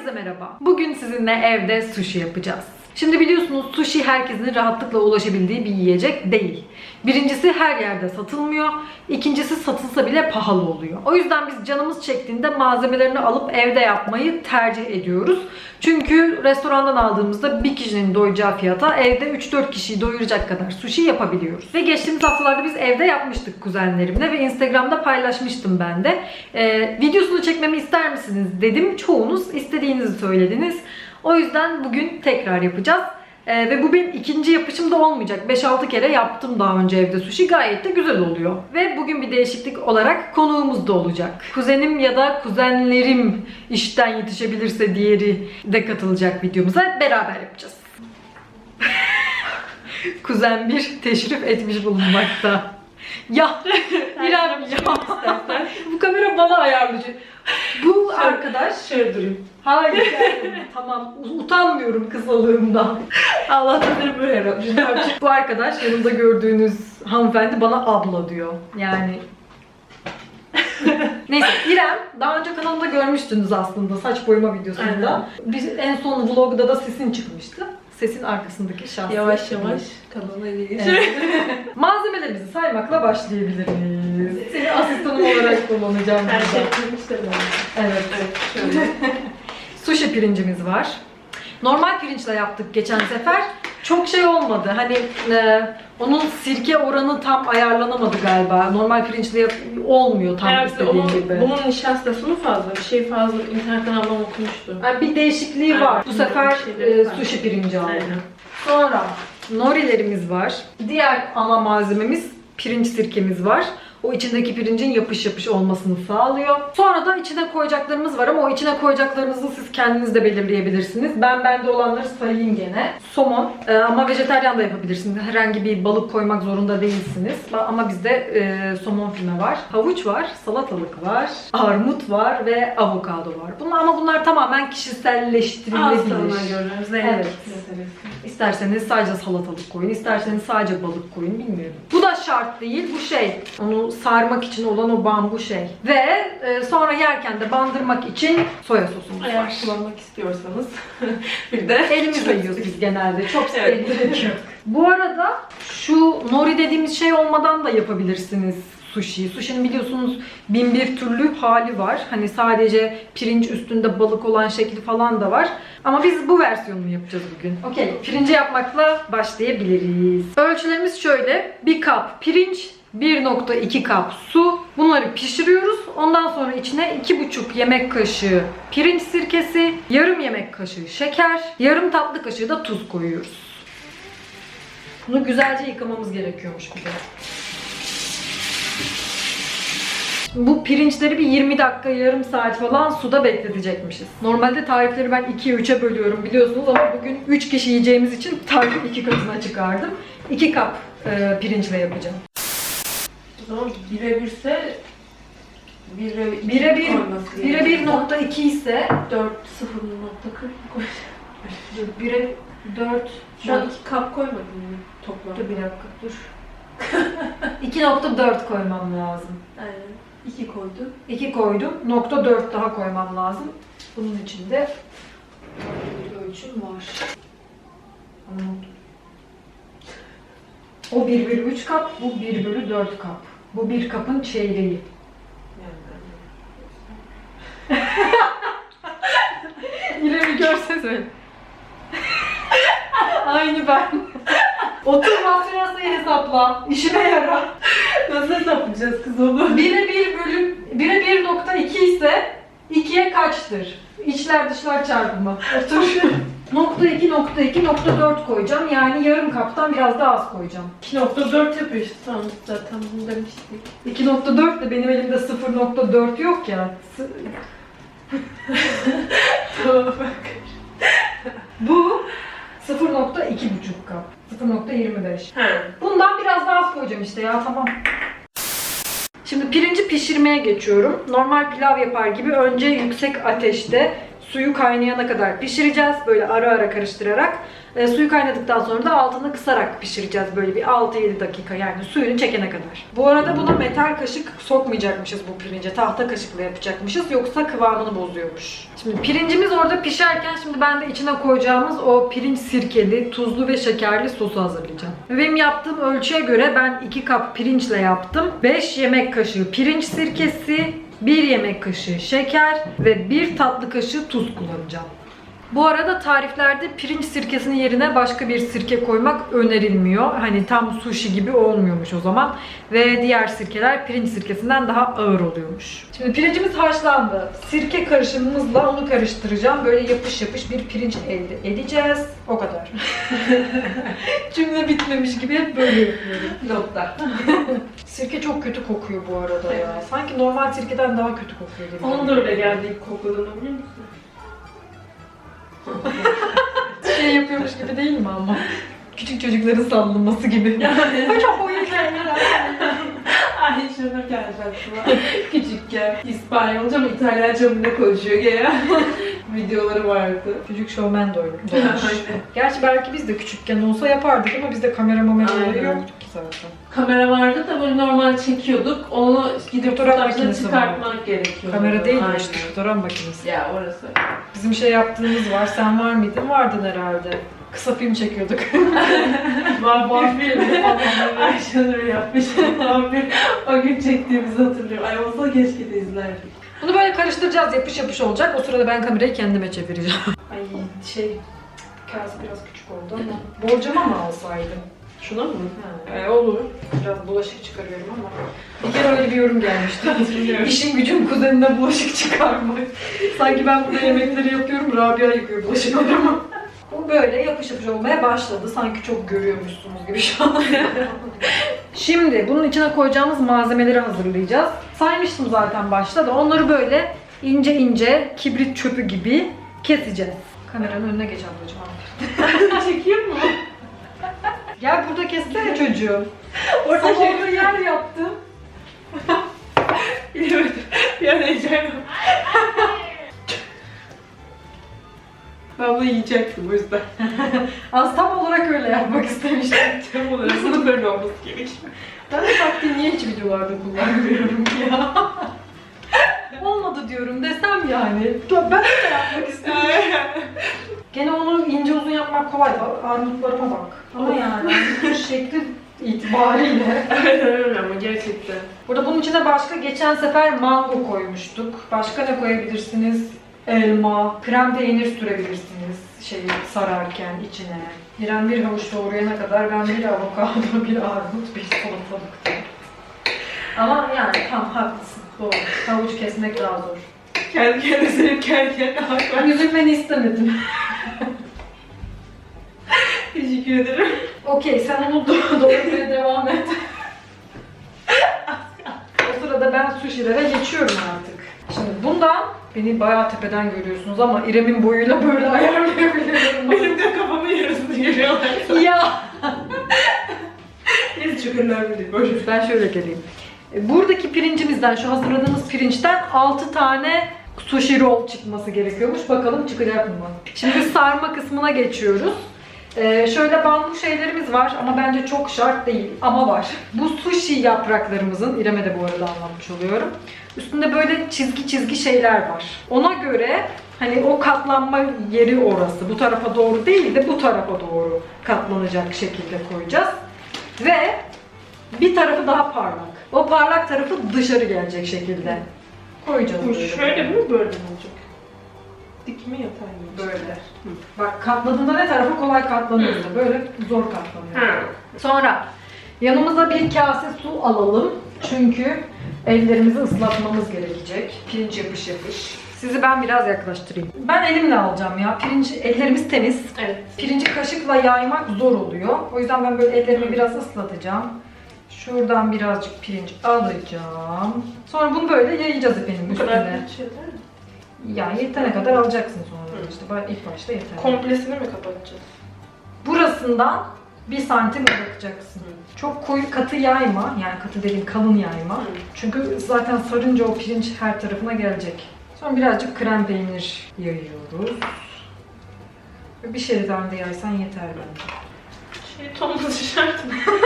Herkese merhaba. Bugün sizinle evde sushi yapacağız. Şimdi biliyorsunuz sushi herkesin rahatlıkla ulaşabildiği bir yiyecek değil. Birincisi her yerde satılmıyor. İkincisi satılsa bile pahalı oluyor. O yüzden biz canımız çektiğinde malzemelerini alıp evde yapmayı tercih ediyoruz. Çünkü restorandan aldığımızda bir kişinin doyacağı fiyata evde 3-4 kişiyi doyuracak kadar sushi yapabiliyoruz. Ve geçtiğimiz haftalarda biz evde yapmıştık kuzenlerimle ve Instagram'da paylaşmıştım ben de. Ee, videosunu çekmemi ister misiniz dedim. Çoğunuz istediğinizi söylediniz. O yüzden bugün tekrar yapacağız. Ee, ve bu benim ikinci yapışım da olmayacak. 5-6 kere yaptım daha önce evde sushi. Gayet de güzel oluyor. Ve bugün bir değişiklik olarak konuğumuz da olacak. Kuzenim ya da kuzenlerim işten yetişebilirse diğeri de katılacak videomuza. Beraber yapacağız. Kuzen bir teşrif etmiş bulunmakta. Ya İrem ya. Bu kamera bana ayarlayacak. Bu arkadaş Şöyle durayım. Hayır tamam utanmıyorum kısalığımdan. Allah'tan böyle yapmış. Bu arkadaş yanımda gördüğünüz hanımefendi bana abla diyor. Yani Neyse İrem daha önce kanalımda görmüştünüz aslında saç boyama videosunda. Biz en son vlogda da sesin çıkmıştı. Sesin arkasındaki şahsı. Yavaş yavaş kanala ilgili. Evet. Malzemelerimizi saymakla başlayabiliriz. Seni asistanım olarak kullanacağım. Her şey ben. Evet. Evet, şöyle. Sushi pirincimiz var. Normal pirinçle yaptık geçen sefer. Çok şey olmadı. Hani e, onun sirke oranı tam ayarlanamadı galiba. Normal pirinçle yap- olmuyor tam Herhalde istediğim onun, gibi. bunun nişastası mı fazla? Bir şey fazla. İnternetten ablam okumuştu. Yani bir değişikliği Aynen. var. Bu sefer Şeyleri e, var. sushi pirinci aldım. Aynen. Sonra norilerimiz var. Diğer ana malzememiz pirinç sirkemiz var. O içindeki pirincin yapış yapış olmasını sağlıyor. Sonra da içine koyacaklarımız var ama o içine koyacaklarınızı siz kendiniz de belirleyebilirsiniz. Ben bende olanları sayayım gene. Somon e, ama vejetaryen da yapabilirsiniz. Herhangi bir balık koymak zorunda değilsiniz. Ama bizde e, somon füme var. Havuç var, salatalık var, armut var ve avokado var. Bunlar ama bunlar tamamen kişiselleştirilebilir. Göre. Zevk Evet. İsterseniz sadece salatalık koyun, isterseniz sadece balık koyun bilmiyorum. Bu da şart değil, bu şey. Onu sarmak için olan o bambu şey. Ve e, sonra yerken de bandırmak için soya sosumuz Eğer var. kullanmak istiyorsanız bir de Elimizle yiyoruz biz genelde. Çok Evet. yok. Bu arada şu nori dediğimiz şey olmadan da yapabilirsiniz sushi. Sushi'nin biliyorsunuz bin bir türlü hali var. Hani sadece pirinç üstünde balık olan şekli falan da var. Ama biz bu versiyonunu yapacağız bugün. Okey. Pirinci yapmakla başlayabiliriz. Ölçülerimiz şöyle. Bir kap pirinç, 1.2 kap su. Bunları pişiriyoruz. Ondan sonra içine 2,5 yemek kaşığı pirinç sirkesi, yarım yemek kaşığı şeker, yarım tatlı kaşığı da tuz koyuyoruz. Bunu güzelce yıkamamız gerekiyormuş bir de. Bu pirinçleri bir 20 dakika, yarım saat falan suda bekletecekmişiz. Normalde tarifleri ben 2'ye 3'e bölüyorum biliyorsunuz ama bugün 3 kişi yiyeceğimiz için tarifi 2 katına çıkardım. 2 kap e, pirinçle yapacağım. O zaman birebirse bire Bire bir, bire gerekiyor. 1.2 ise 4 0.40 koy. bire 4 Şu an 2 kap koymadın mı toplam? Dur bir dakika dur. 2.4 koymam lazım. Aynen. 2 koydun. 2 koydum. Nokta 4 daha koymam lazım. Bunun içinde bir ölçüm var. Nokta- O 1 bölü 3 kap, bu 1 bölü 4 kap. Bu bir kapın çeyreği. Yani İrem'i görse söyle. Aynı ben. Otur matrasayı hesapla. İşime yarar. Nasıl hesaplayacağız kız onu? 1'e 1 bölüm 1'e 1.2 ise 2'ye kaçtır? İçler dışlar çarpımı. Otur. nokta 2 nokta 2 nokta 4 koyacağım. Yani yarım kaptan biraz daha az koyacağım. 2.4 yapıyor işte tamam zaten bunu demiştik. 2.4 de benim elimde 0.4 yok ya. S- Tamam bak. Bu 0.2,5 kap. 0.25. He. Bundan biraz daha az koyacağım işte ya tamam. Şimdi pirinci pişirmeye geçiyorum. Normal pilav yapar gibi önce yüksek ateşte suyu kaynayana kadar pişireceğiz. Böyle ara ara karıştırarak. E, suyu kaynadıktan sonra da altını kısarak pişireceğiz böyle bir 6-7 dakika yani suyunu çekene kadar. Bu arada buna metal kaşık sokmayacakmışız bu pirince. Tahta kaşıkla yapacakmışız yoksa kıvamını bozuyormuş. Şimdi pirincimiz orada pişerken şimdi ben de içine koyacağımız o pirinç sirkeli, tuzlu ve şekerli sosu hazırlayacağım. Benim yaptığım ölçüye göre ben 2 kap pirinçle yaptım. 5 yemek kaşığı pirinç sirkesi, 1 yemek kaşığı şeker ve 1 tatlı kaşığı tuz kullanacağım. Bu arada tariflerde pirinç sirkesinin yerine başka bir sirke koymak önerilmiyor. Hani tam sushi gibi olmuyormuş o zaman. Ve diğer sirkeler pirinç sirkesinden daha ağır oluyormuş. Şimdi pirincimiz haşlandı. Sirke karışımımızla onu karıştıracağım. Böyle yapış yapış bir pirinç elde edeceğiz. O kadar. Cümle bitmemiş gibi hep böyle yapıyorum. Notta. Sirke çok kötü kokuyor bu arada ya. Sanki normal sirkeden daha kötü kokuyor. Onun da öyle geldi ilk kokuduğunu biliyor musun? şey yapıyormuş gibi değil mi ama? Küçük çocukların sallanması gibi. Çok oyun Ay şuna geldi aklıma. Küçükken İspanyolca mı İtalyanca mı ne konuşuyor ya? Videoları vardı. Çocuk şovmen de doğmuş. Gerçi belki biz de küçükken olsa yapardık ama bizde kamera mameraları yoktu zaten. Kamera vardı da böyle normal çekiyorduk. Onu gidip Fotoğraf fotoğrafını makinesi çıkartmak gerekiyor. Kamera değil Aynen. işte fotoğraf makinesi. Ya orası. Bizim şey yaptığımız var. Sen var mıydın? Vardın herhalde. Kısa film çekiyorduk. Vampir mi? Ayşenur yapmış. Vampir. O gün çektiğimizi hatırlıyorum. Ay olsa keşke de izlerdik. Bunu böyle karıştıracağız. Yapış yapış olacak. O sırada ben kamerayı kendime çevireceğim. Ay şey kase biraz küçük oldu ama borcama mı alsaydım? Şuna mı? Ha. E, olur. Biraz bulaşık çıkarıyorum ama bir kere öyle bir yorum gelmişti. Hatırlıyorum. İşin gücüm kuzenine bulaşık çıkarmak. Sanki ben burada yemekleri yapıyorum, Rabia yıkıyor bulaşıkları ama. Bu böyle yapış yapış olmaya başladı. Sanki çok görüyormuşsunuz gibi şu an. Şimdi bunun içine koyacağımız malzemeleri hazırlayacağız. Saymıştım zaten başta da onları böyle ince ince kibrit çöpü gibi keseceğiz. Kameranın önüne geç ablacığım. Çekiyor mu? Gel burada kessene çocuğu. Orada şey yer yaptım. Bilemedim. Bir an Ben bunu yiyecektim o yüzden. Az tam olarak öyle yapmak istemiştim. Tam olarak bunun böyle olması gerekiyor. Ben de taktiği niye hiç videolarda kullanmıyorum ya? Olmadı diyorum desem yani. Ben de yapmak istiyorum. Gene onu ince uzun yapmak kolay. Armutlarıma bak. Ama yani şekli itibariyle. Aynen öyle ama gerçekten. Burada bunun içine başka geçen sefer mango koymuştuk. Başka ne koyabilirsiniz? Elma, krem peynir sürebilirsiniz şeyi sararken içine. İrem bir havuç doğrayana kadar ben bir avokado, bir armut, bir salatalık. Ama yani tam haklısın. Doğru. Havuç kesmek daha zor. Kendi kendine sevip kendi kendine Ben üzülmeni istemedim. Teşekkür ederim. Okey sen onu do- doğramaya devam et. o sırada ben sushilere geçiyorum artık. Şimdi bundan beni bayağı tepeden görüyorsunuz ama İrem'in boyuyla böyle ayarlayabiliyorum. Benim de kafamın yarısını görüyorlar. ya çok önemli değil. Boş ben şöyle geleyim. E, Buradaki pirincimizden, şu hazırladığımız pirinçten 6 tane sushi roll çıkması gerekiyormuş. Bakalım çıkacak mı? Şimdi sarma kısmına geçiyoruz. Ee, şöyle bambu şeylerimiz var ama bence çok şart değil ama var. Bu sushi yapraklarımızın, İrem'e de bu arada anlatmış oluyorum. Üstünde böyle çizgi çizgi şeyler var. Ona göre hani o katlanma yeri orası. Bu tarafa doğru değil de bu tarafa doğru katlanacak şekilde koyacağız. Ve bir tarafı daha parlak. O parlak tarafı dışarı gelecek şekilde koyacağız. Bu şöyle mi böyle mi olacak? Dik mi yatay mı? Böyle. Bak katladığında ne tarafa kolay katlanıyorsa böyle zor katlanıyor. Ha. Sonra yanımıza bir kase su alalım. Çünkü ellerimizi ıslatmamız gerekecek. Pirinç yapış yapış. Sizi ben biraz yaklaştırayım. Ben elimle alacağım ya. Pirinç, ellerimiz temiz. Evet. Pirinci kaşıkla yaymak zor oluyor. O yüzden ben böyle ellerimi biraz ıslatacağım. Şuradan birazcık pirinç alacağım. Sonra bunu böyle yayacağız efendim Bu kadar üstüne. mi? Yani yetene kadar alacaksın sonra işte. Ben ilk başta yeter. Komplesini mi kapatacağız? Burasından bir santim bırakacaksın. Çok koyu katı yayma. Yani katı dediğim kalın yayma. Hı. Çünkü zaten sarınca o pirinç her tarafına gelecek. Sonra birazcık krem peynir yayıyoruz. Ve Bir şerit halinde yaysan yeter bence. Şey tonması şart mı?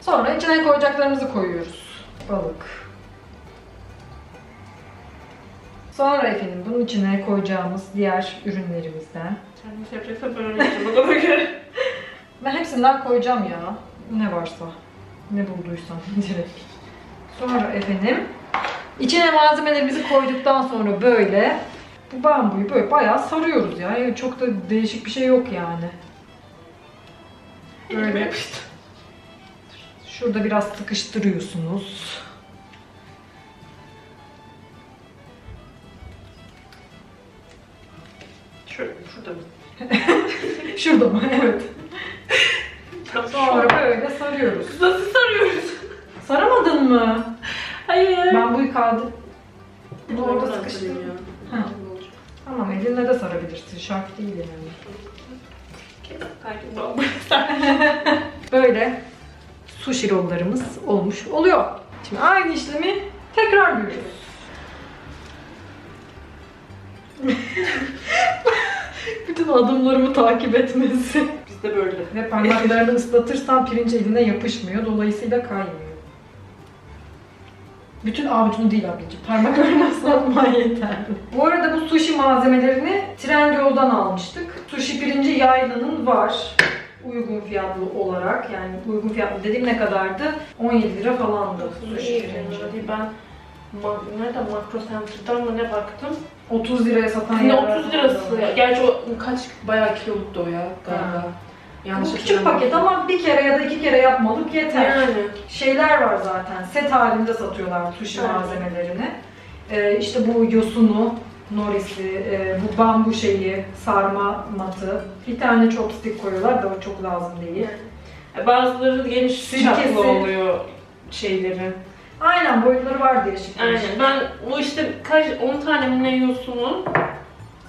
Sonra içine koyacaklarımızı koyuyoruz. Balık. Sonra efendim bunun içine koyacağımız diğer ürünlerimizden. Kendisi yapacaksa ben öyle yapacağım. Ona göre. Ben hepsinden koyacağım ya. Ne varsa. Ne bulduysam direkt. Sonra efendim içine malzemelerimizi koyduktan sonra böyle bu bambuyu böyle bayağı sarıyoruz ya. Yani çok da değişik bir şey yok yani. Böyle şurada biraz sıkıştırıyorsunuz. Şurada mı? Şurada mı? Evet. Sonra böyle sarıyoruz. Nasıl sarıyoruz? Saramadın mı? Hayır. Bambuyu kaldı. Bunu orada Oradan sıkıştır. sarayım ya. Ha. Tamam elinle de sarabilirsin. Şart değil yani. Böyle sushi rollarımız olmuş oluyor. Şimdi aynı işlemi tekrar görüyoruz. Bütün adımlarımı takip etmesi. Bizde böyle. Ve parmaklarını ıslatırsan pirinç eline yapışmıyor. Dolayısıyla kaymıyor. Bütün avucunu değil ablacığım. Parmaklarını ıslatman yeterli. Bu arada bu sushi malzemelerini Trendyol'dan almıştık. Sushi pirinci Yayla'nın var. Uygun fiyatlı olarak. Yani uygun fiyatlı dediğim ne kadardı? 17 lira falandı sushi pirinci. Ben ma nerede Makro Center'dan mı ne baktım? 30 liraya satan Yine yerler 30 lirası ya. Gerçi o kaç bayağı kiloluktu o ya galiba. Ha. Yanlış Bu küçük paket ama bir kere ya da iki kere yapmalık yeter. Yani. şeyler var zaten. Set halinde satıyorlar sushi Evet. malzemelerini. Ee, işte bu yosunu, norisi, e, bu bambu şeyi, sarma matı. Bir tane chopstick koyuyorlar da o çok lazım değil. Bazıları geniş Sirkesi. çaplı oluyor şeyleri. Aynen boyutları var değişik. Aynen. değişik. Ben bu işte kaç 10 tane mi ne yosunu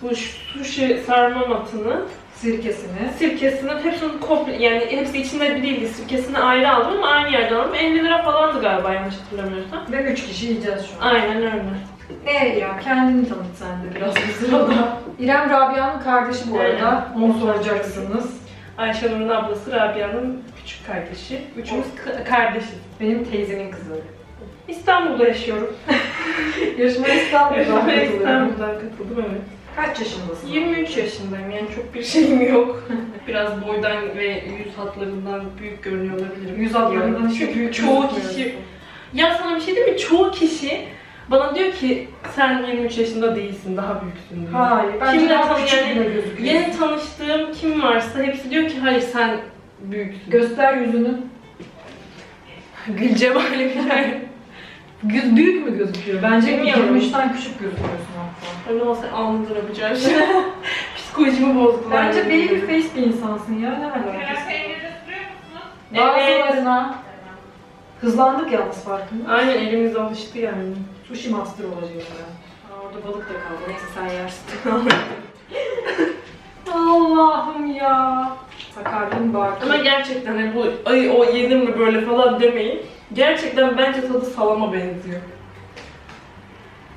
bu sushi sarma matını, Sirkesini. sirkesini hepsini komple yani hepsi içinde bir değildi. Sirkesini ayrı aldım ama aynı yerden aldım. 50 lira falandı galiba yanlış hatırlamıyorsam. Ve üç kişi yiyeceğiz şu an. Aynen öyle. E ya kendini tanıt sen de biraz bu sırada. İrem Rabia'nın kardeşi bu arada. Aynen. Onu soracaksınız. Ayşenur'un ablası Rabia'nın küçük kardeşi. Üçümüz ka- kardeşiz. Benim teyzemin kızı. İstanbul'da yaşıyorum. Yarışma İstanbul'dan katılıyorum. İstanbul'dan katıldım evet. Kaç yaşındasın? 23 yaşındayım yani çok bir şeyim yok. Biraz boydan ve yüz hatlarından büyük görünüyor olabilirim. Yüz hatlarından hiç Çünkü büyük çoğu gözükmüyorsun. kişi... Ya sana bir şey diyeyim mi? Çoğu kişi bana diyor ki sen 23 yaşında değilsin, daha büyüksün diyor. Hayır, bence Kimden daha tanı- küçük yani bile gözüküyor. Yeni tanıştığım kim varsa hepsi diyor ki hayır sen büyüksün. Göster yüzünü. Gül cemali bilen. Göz büyük mü gözüküyor? Bence Bilmiyorum. 23'ten küçük gözüküyorsun hatta. Öyle olsa yapacağım şey. Psikolojimi bozdular. Bence yani. baby face bir insansın ya. Ne alakası? peyniri sürüyor musun? Bazılarına hızlandık yalnız farkında. Aynen elimiz alıştı yani. Sushi master olacağız ya. Aa, orada balık da kaldı. Neyse sen yersin. Allah'ım ya. Sakarlığım baki. Ama gerçekten hani bu ay o yenir mi böyle falan demeyin. Gerçekten bence tadı salama benziyor.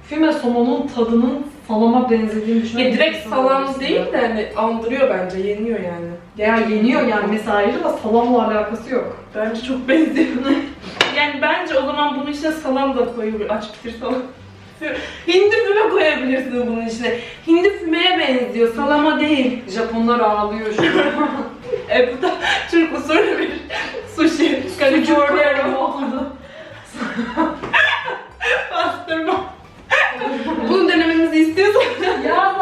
Füme somonun tadının salama benzediğini düşünmek Ya direkt salam değil de hani andırıyor bence, yeniyor yani. Ya yeniyor yani mesela ayrı da salamla alakası yok. Bence çok benziyor. yani bence o zaman bunun içine salam da koyabilir. Aç bitir salam. Hindi füme koyabilirsin bunun içine. Hindi fümeye benziyor, salama değil. Japonlar ağlıyor şu an. E bu da Türk usulü bir sushi. California oldu. Pastırma. Bunu denememizi istiyorsan ya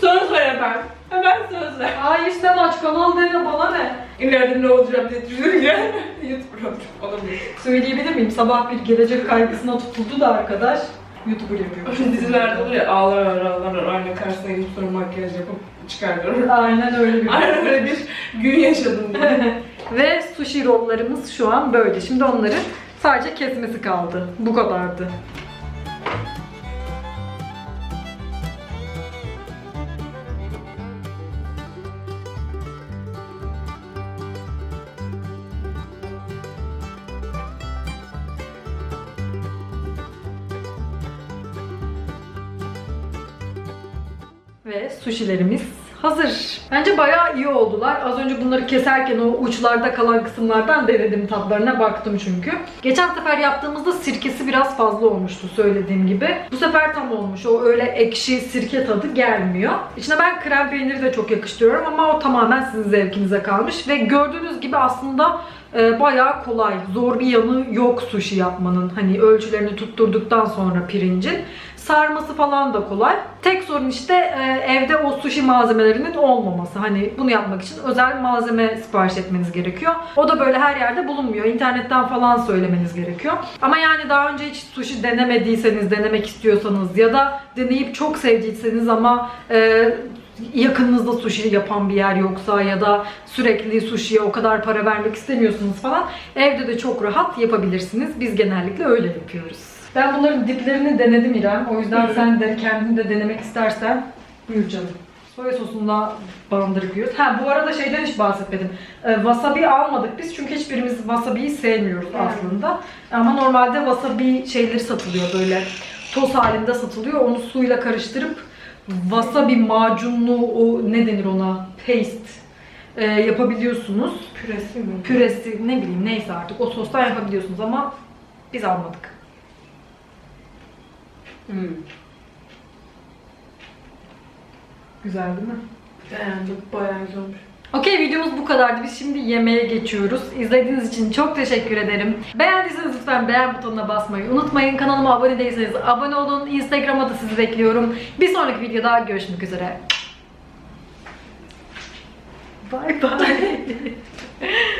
söz ver ben. Hemen söz ver. Hayır sen aç kanal deme bana ne? İleride ne olacağım diye düşünürken YouTuber olabilir. Söyleyebilir miyim? Sabah bir gelecek kaygısına tutuldu da arkadaş. YouTuber yapıyor. Dizilerde olur ya ağlar ağlar ağlar ayna karşısına gidip sonra makyaj yapıp çıkarlar. Aynen öyle bir Aynen öyle bir gün yaşadım. Ve sushi rollarımız şu an böyle. Şimdi onları sadece kesmesi kaldı. Bu kadardı. Ve sushilerimiz hazır. Bence bayağı iyi oldular. Az önce bunları keserken o uçlarda kalan kısımlardan denedim tatlarına baktım çünkü. Geçen sefer yaptığımızda sirkesi biraz fazla olmuştu söylediğim gibi. Bu sefer tam olmuş. O öyle ekşi sirke tadı gelmiyor. İçine ben krem peyniri de çok yakıştırıyorum ama o tamamen sizin zevkinize kalmış. Ve gördüğünüz gibi aslında e, bayağı kolay. Zor bir yanı yok sushi yapmanın. Hani ölçülerini tutturduktan sonra pirincin. Sarması falan da kolay. Tek sorun işte e, evde o sushi malzemelerinin olmaması. Hani bunu yapmak için özel malzeme sipariş etmeniz gerekiyor. O da böyle her yerde bulunmuyor. İnternetten falan söylemeniz gerekiyor. Ama yani daha önce hiç sushi denemediyseniz, denemek istiyorsanız ya da deneyip çok sevdiyseniz ama e, yakınınızda sushi yapan bir yer yoksa ya da sürekli sushi'ye o kadar para vermek istemiyorsunuz falan evde de çok rahat yapabilirsiniz. Biz genellikle öyle yapıyoruz. Ben bunların diplerini denedim İrem. O yüzden sen de kendin de denemek istersen buyur canım. Soya sosunda bandırıp yiyoruz. Ha bu arada şeyden hiç bahsetmedim. Ee, wasabi almadık biz çünkü hiçbirimiz wasabi'yi sevmiyoruz Evet. aslında. Ama normalde wasabi şeyleri satılıyor böyle toz halinde satılıyor. Onu suyla karıştırıp wasabi macunlu o ne denir ona? Paste e, yapabiliyorsunuz. Püresi mi? Püresi ne bileyim neyse artık o sostan yapabiliyorsunuz ama biz almadık. Hmm. Güzel değil mi? Beğendim. Bayağı güzel olmuş. Okey videomuz bu kadardı. Biz şimdi yemeğe geçiyoruz. İzlediğiniz için çok teşekkür ederim. Beğendiyseniz lütfen beğen butonuna basmayı unutmayın. Kanalıma abone değilseniz abone olun. Instagram'a da sizi bekliyorum. Bir sonraki videoda görüşmek üzere. Bye bye.